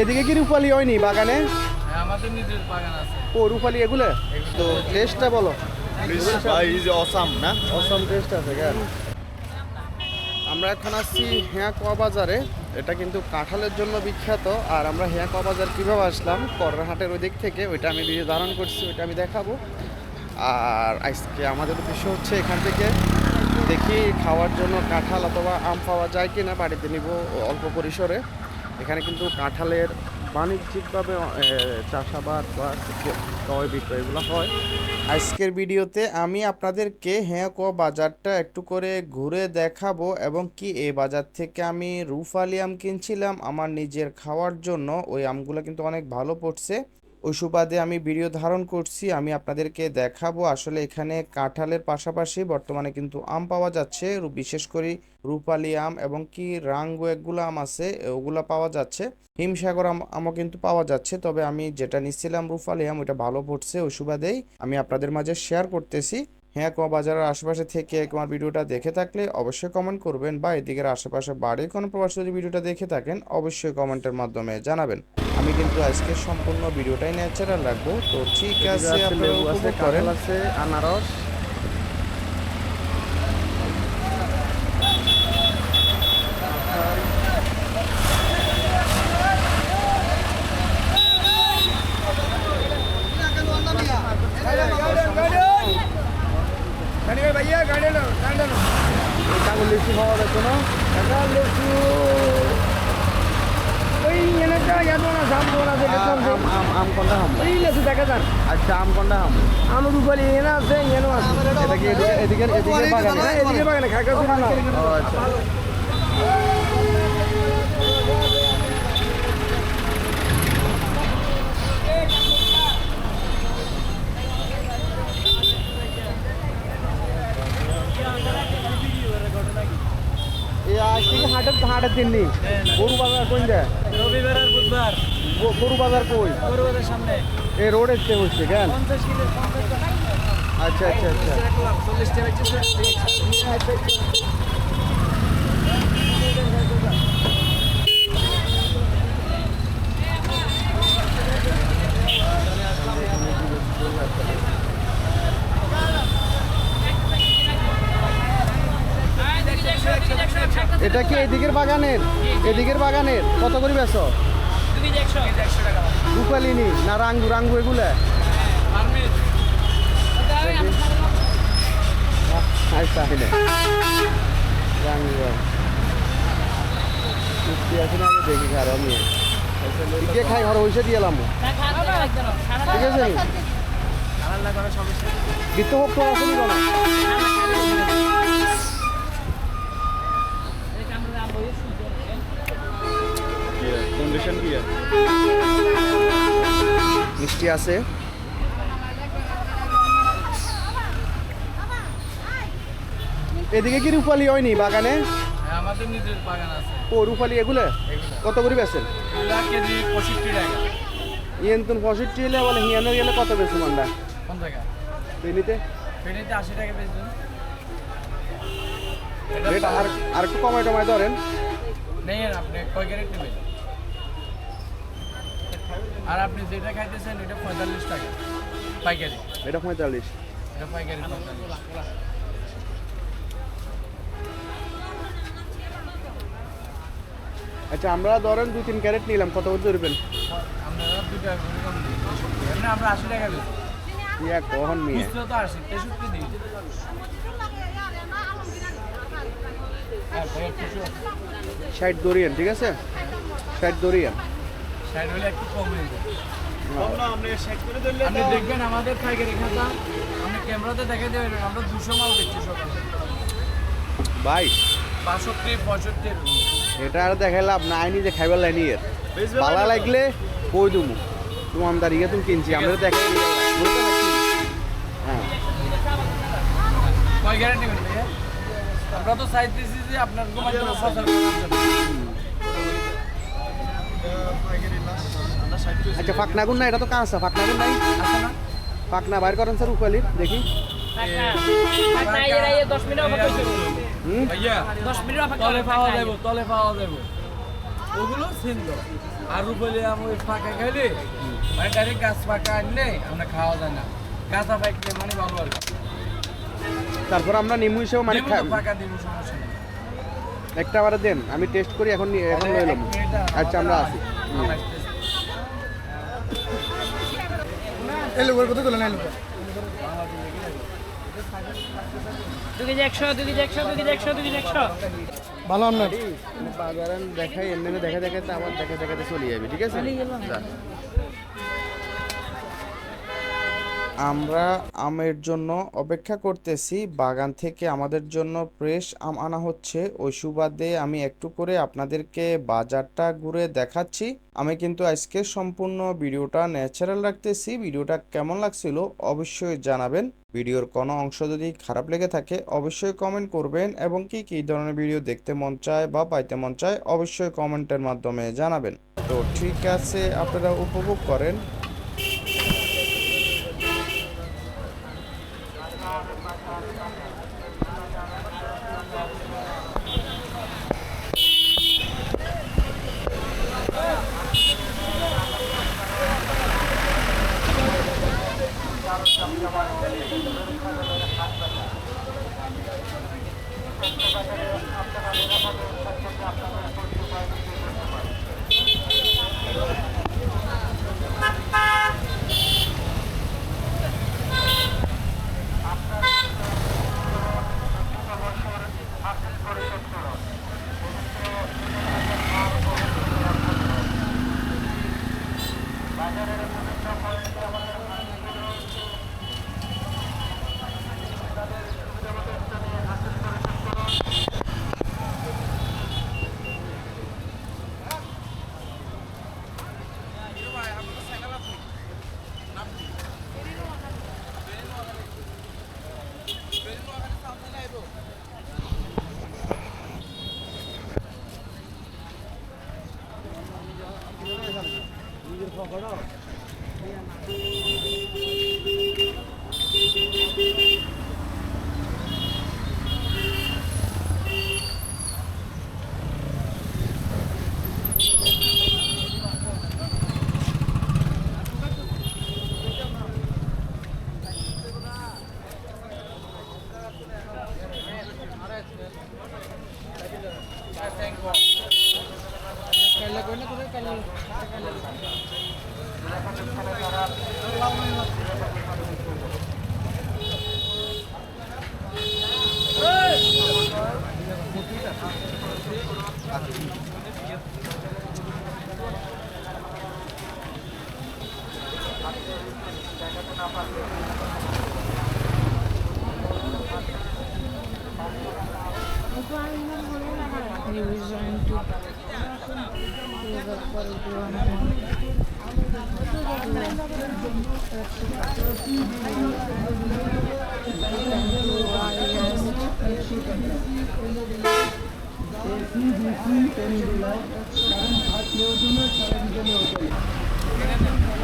এদিকে কি রূপালি হয়নি বাগানে? হ্যাঁ, আমাদের নিজের বাগান আছে। ও রূপালি এগুলো? তো টেস্টটা বলো। ইজ অসাম না? অসম টেস্ট আছে কেন আমরা এখন আসছি হ্যাঁ বাজারে। এটা কিন্তু কাঁঠালের জন্য বিখ্যাত। আর আমরা হ্যাঁ ক বাজার কীভাবে আসলাম করহাটের ওই দিক থেকে ওইটা আমি ভিডিও ধারণ করছি ওইটা আমি দেখাবো। আর আজকে আমাদের উদ্দেশ্য হচ্ছে এখান থেকে দেখি খাওয়ার জন্য কাঁঠাল অথবা আম পাওয়া যায় কি না বাড়িতে নিব অল্প পরিসরে। এখানে কিন্তু কাঁঠালের বাণিজ্যিকভাবে চাষাবাদ বা ক্রয় বিক্রয় এগুলো হয়। আজকের ভিডিওতে আমি আপনাদেরকে হ্যাঁ ক বাজারটা একটু করে ঘুরে দেখাবো এবং কি এই বাজার থেকে আমি রুফালি আম কিনছিলাম। আমার নিজের খাওয়ার জন্য ওই আমগুলো কিন্তু অনেক ভালো পড়ছে। ওই সুবাদে আমি ভিডিও ধারণ করছি, আমি আপনাদেরকে দেখাবো। আসলে এখানে কাঁঠালের পাশাপাশি বর্তমানে কিন্তু আম পাওয়া যাচ্ছে বিশেষ করে রূপালি আম এবং কি রাঙ্গু একগুলো আম আছে, ওগুলা পাওয়া যাচ্ছে। হিমসাগর আম আমও কিন্তু পাওয়া যাচ্ছে, তবে আমি যেটা নিচ্ছিলাম রূপালি আম, ওইটা ভালো পড়ছে ওই সুবাদেই আমি আপনাদের মাঝে শেয়ার করতেছি। হ্যাঁ কোয়া বাজারের আশেপাশে থেকে আমার ভিডিওটা দেখে থাকলে অবশ্যই কমেন্ট করবেন বা এদিকের আশেপাশে বাড়ির কোনো প্রবাসী যদি ভিডিওটা দেখে থাকেন অবশ্যই কমেন্টের মাধ্যমে জানাবেন। আমি কিন্তু আজকে সম্পূর্ণ ভিডিওটাই ন্যাচারাল রাখব। তো ঠিক আছে আপনারা উপভোগ করেন। আছে আনারস কাগজ লিচু পাওয়া যাচ্ছে না আম আম আম কোনটা হাম আচ্ছা আম কোনটা হাম এটা কি এদিকে এদিকে এদিকে বাগানে। ও আচ্ছা। থেকে হাটের হাটের দিন নেই গরু বাজার কোন যায় রবিবার আর বুধবার। গরু বাজার কই? গরুবারের সামনে। এ রোড এসতে হচ্ছে কেন? আচ্ছা আচ্ছা আচ্ছা রাখলাম চল্লিশ টাকা হচ্ছে এটা কি এদিকের বাগানের? এদিকের বাগানের? কত করে বেছো রূপালিনি না রাঙ্গু? রাঙ্গু এগুলা? আচ্ছা আগে দেখি খারাপ আমি। ঠিক আছে? মিষ্টি আছে। এদিকে কি রূপালি হয়নি বাগানে? হ্যাঁ, আমাদের নিজের বাগান আছে। ও রূপালি এগুলো? কত করে বেছেন কেজি পঁয়ষট্টি টাকা। পঁয়ষট্টি এলে বলে হিয়ানের গেলে কত বেশি মান্ডা কোন টাকা। দিনিতে ফেরিতে আশি টাকা রেট আর আর একটু কমাই টমাই ধরেন। নেই আপনি কয় ক্যারেট নেবেন আর আপনি যেটা খাইতেছেন ওইটা পঁয়তাল্লিশ টাকা। পাইকারি। এটা পঁয়তাল্লিশ। এটা পাইকারি আচ্ছা আমরা ধরেন দুই তিন ক্যারেট নিলাম কত করে ধরবেন? আপনারা এমনি আমরা আশি টাকা বেচি ইয়া কখন নিয়ে? খুচরো তো আশি তেষট্টি দিই। হ্যাঁ ষাট দরিয়েন ঠিক আছে? ষাট দরিয়েন। ষাট হলে একটু কম হয়ে যায়। আপনি দেখবেন আমাদের পাইকারি খাতা আপনি ক্যামেরাতে দেখে দেবেন আমরা দুশো মাল দিচ্ছি সকালে। ভাই। বাষট্টি পঁয়ষট্টি এটা আর দেখাই লাভ না আইনি যে খাইবার লাইনি এর। পালা লাগলে কই দুমু? তুমি আমদার ইয়ে তুমি কিনছি আমরা দেখাই বুঝতে পারছি। হ্যাঁ। কয় গ্যারান্টি আমরা তো সাইজ দিয়েছি যে আপনার আচ্ছা ফাঁকনাগুন না এটা তো কাঁচা ফাঁকনাগুন নাই? আছে ফাঁকনা বাইর করেন স্যার উপালির দেখি। আর আম ফাঁকা খাইলে মানে ডাইরেক্ট গাছ ফাঁকা আনলে আমরা খাওয়া যায় না। গাছা মানে ভালো আর তারপর আমরা নিমু হিসেবে মানে দিবো তো ফাঁকা দিব সমস্যা নেই। একটা আবার দেন আমি টেস্ট করি এখন আচ্ছা আমরা আছি দু একশো দু একশো দু একশো ভালো আপনার বাজারে দেখাই এমনি দেখা দেখাতে আবার দেখা দেখাতে চলে যাবে ঠিক আছে? আমরা আমের জন্য অপেক্ষা করতেছি। বাগান থেকে আমাদের জন্য ফ্রেশ আম আনা হচ্ছে। ওই সুবাদে আমি একটু করে আপনাদেরকে বাজারটা ঘুরে দেখাচ্ছি। আমি কিন্তু আজকে সম্পূর্ণ ভিডিওটা ন্যাচারাল রাখতেছি। ভিডিওটা কেমন লাগছিল অবশ্যই জানাবেন। ভিডিওর কোনো অংশ যদি খারাপ লেগে থাকে, অবশ্যই কমেন্ট করবেন এবং কি, কী ধরনের ভিডিও দেখতে মন চায় বা পাইতে মন চায়, অবশ্যই কমেন্টের মাধ্যমে জানাবেন। তো ঠিক আছে, আপনারা উপভোগ করেন।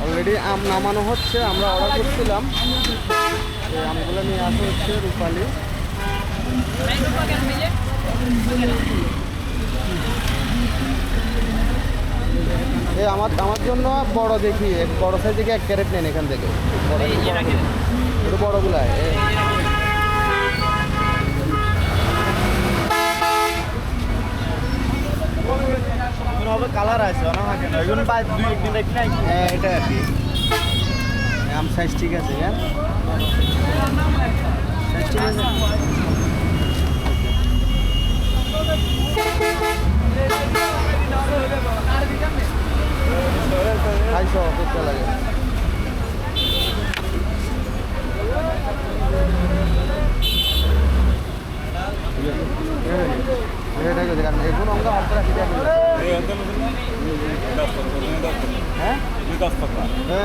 অলরেডি আম নামানো হচ্ছে আমরা অর্ডার করছিলাম। এই আমগুলো নিয়ে আসা হচ্ছে রূপালি। এই আমার আমার জন্য বড় দেখি বড় সাইজ থেকে এক ক্যারেট নেন এখান থেকে। একটু বড়গুলা হবে কালার আছে অনেক থাকে না। এখন বাই দুই একদিন রেখে নাই। হ্যাঁ এটা আর কি। আম সাইজ ঠিক আছে হ্যাঁ সাইজ ঠিক আছে খাইছো করতে লাগে এগুলো আমরা হালকা রাখি হ্যাঁ হ্যাঁ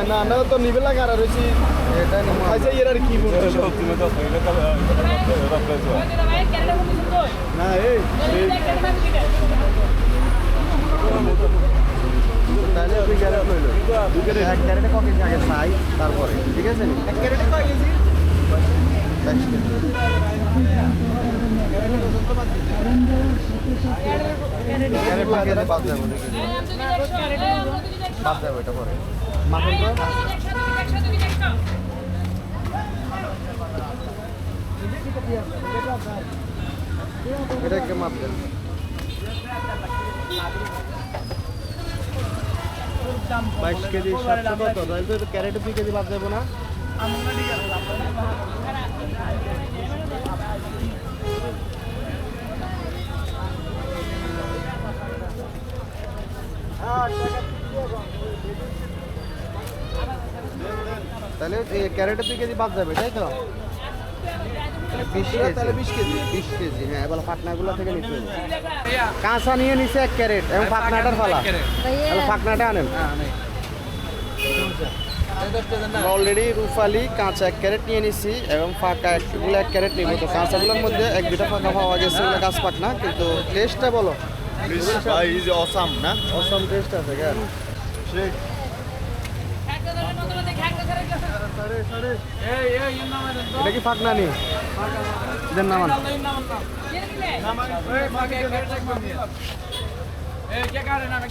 না না তো নিবে লাগা আর রয়েছি। এটা আচ্ছা এর আর কি বলছো না এই। তাহলে ওই ক্যারেট লইলো এক ক্যারেটে কত কেজি আগে তারপরে ঠিক আছে? এক ক্যারেটে কয় কেজি? বাদ যাব এটা পরে। মাখন তো? এটা মাপ দেন বাইশ কেজি সাতশো কত? তাহলে তো ক্যারেটে দুই কেজি বাদ যাব না। তাহলে এই ক্যারেটে দুই কেজি বাদ যাবে, তাই তো? তাহলে বিশ কেজি? বিশ কেজি হ্যাঁ এবার ফাটনাগুলো থেকে নিতে হবে। কাঁচা নিয়ে নিছে এক ক্যারেট এবং ফাটনাটার ফালা। তাহলে ফাটনাটা আনেন। অলরেডি রুফালি কাঁচা এক ক্যারেট নিয়ে নিছি এবং ফাঁকা একগুলো এক ক্যারেট নিব। তো কাঁচাগুলোর মধ্যে এক দুটা ফাঁকা পাওয়া গেছে ওগুলো গাছ পাকনা কিন্তু টেস্টটা বলো। ইজ অসাম না? অসম টেস্ট আছে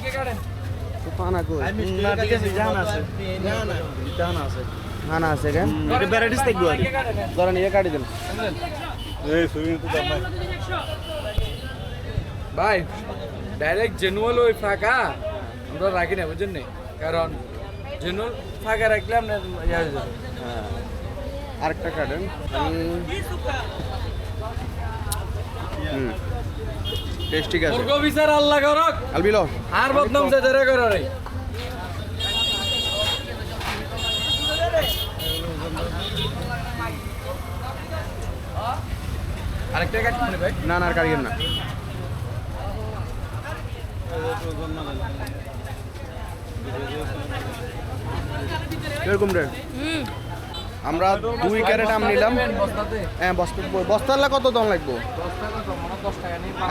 কে কাটেন ফানা কই? না ঠিক আছে। কেন? এটা ভ্যারাইটিস দেখব কে ধরেন ইয়ে কাটি দেন। ভাই ডাইরেক্ট জেনুয়াল ওই ফাঁকা। আমরা রাখি না বুঝছেন নি? কারণ জেনুয়াল ফাঁকা রাখলে আপনার ইয়ে হয়ে যাবে। হ্যাঁ। আরেকটা কাটেন। হুম। টেস্ট ঠিক আছে মুরগো বিচার আল্লাহ করক। আলবিলো। আর বদনাম সে ধরে করো রে। আরেকটা কাট মানে ভাই। না না আর কাটিয়েন না। কীরকম রে আমরা দুই ক্যারেট আম নিলাম। হ্যাঁ বস্তা বস্তাল্লা কত দাম লাগবো?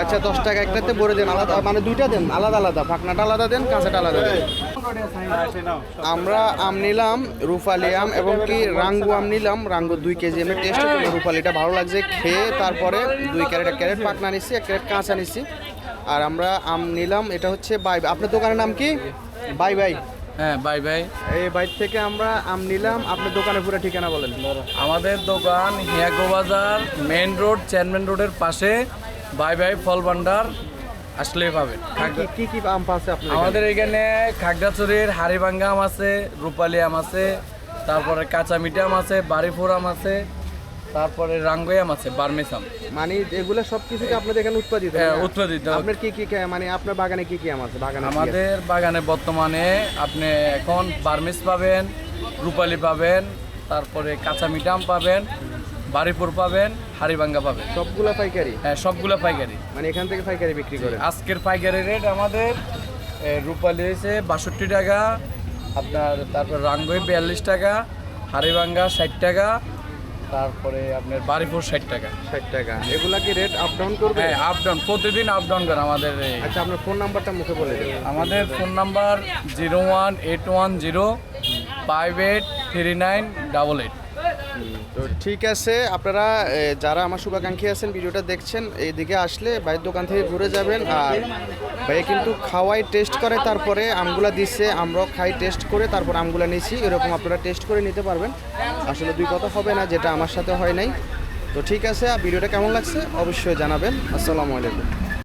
আচ্ছা দশ টাকা। একটাতে ভরে দেন, আলাদা মানে দুইটা দেন, আলাদা আলাদা। ফাঁকনাটা আলাদা দেন, কাঁচাটা আলাদা দেন। আমরা আম নিলাম, রুফালি আম এবং কি রাঙ্গু আম নিলাম। রাঙ্গু দুই কেজি, আমি টেস্ট করলাম রুফালিটা ভালো লাগছে, খেয়ে তারপরে দুই ক্যারেট, এক ক্যারেট পাকনা নিচ্ছি এক ক্যারেট কাঁচা নিচ্ছি আর আমরা আম নিলাম, এটা হচ্ছে বাই আপনার দোকানের নাম কি? Bye bye. হ্যাঁ বাই বাই এই বাইর থেকে আমরা আম নিলাম। আপনার দোকানে পুরো ঠিকানা বলেন। আমাদের দোকান হিয়াগো বাজার মেইন রোড চেয়ারম্যান রোডের পাশে। বাই বাই ফল ভান্ডার। আসলেই পাবেন। কি- কি আম পাচ্ছে আপনার আমাদের এখানে খাগড়াছড়ির হাড়িভাঙ্গা আম আছে রূপালি আম আছে তারপরে কাঁচা মিঠা আম আছে বাড়িফোর আম আছে। তারপরে রাঙ্গুই আম আছে বার্মিস আম মানে এগুলো সব কিছু আপনাদের এখানে উৎপাদিত হ্যাঁ, উৎপাদিত। আপনার কি কি মানে আপনার বাগানে কি কি আম আছে? বাগানে আমাদের বাগানে বর্তমানে আপনি এখন বার্মিস পাবেন রূপালি পাবেন তারপরে কাঁচা মিঠা আম পাবেন বাড়িপুর পাবেন হাড়িভাঙ্গা পাবেন। সবগুলা পাইকারি? হ্যাঁ সবগুলো পাইকারি। মানে এখান থেকে পাইকারি বিক্রি করে আজকের পাইকারি রেট আমাদের রূপালি হয়েছে বাষট্টি টাকা আপনার তারপর রাঙ্গুই বিয়াল্লিশ টাকা হাড়িভাঙ্গা ষাট টাকা তারপরে আপনার বারিপুর ষাট টাকা। ষাট টাকা। এগুলা কি রেট আপ ডাউন করবে? হ্যাঁ আপ ডাউন প্রতিদিন আপ ডাউন করে আমাদের এই। আচ্ছা আপনার ফোন নাম্বারটা মুখে বলে দেন আমাদের phone number zero one eight one zero five eight three nine double eight ঠিক আছে, আপনারা যারা আমার শুভাকাঙ্ক্ষী আছেন, ভিডিওটা দেখছেন, এইদিকে আসলে ভাইয়ের দোকান থেকে ঘুরে যাবেন। আর ভাইয়া কিন্তু খাওয়াই টেস্ট করে, তারপরে আমগুলা দিচ্ছে আমরাও খাই টেস্ট করে, তারপর আমগুলা নিয়েছি এরকম আপনারা টেস্ট করে নিতে পারবেন। আসলে দুই কথা হবে না, যেটা আমার সাথে হয় নাই। তো ঠিক আছে, আর ভিডিওটা কেমন লাগছে অবশ্যই জানাবেন। আসসালামু আলাইকুম।